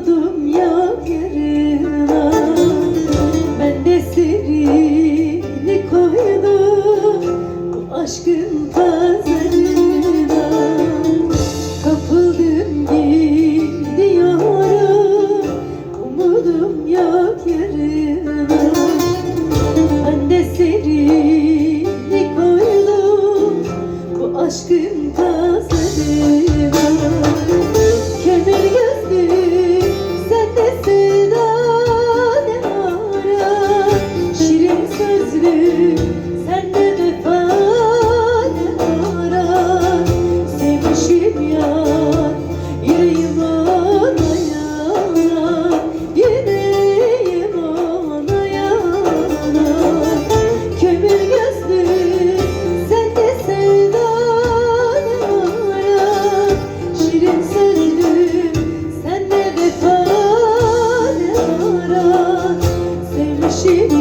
Vurdum ya yarına. Ben de serini koydum Bu aşkın pazarına. Kapıldım gidiyorum Umudum yok yarına. Ben de serini koydum Bu aşkın hoje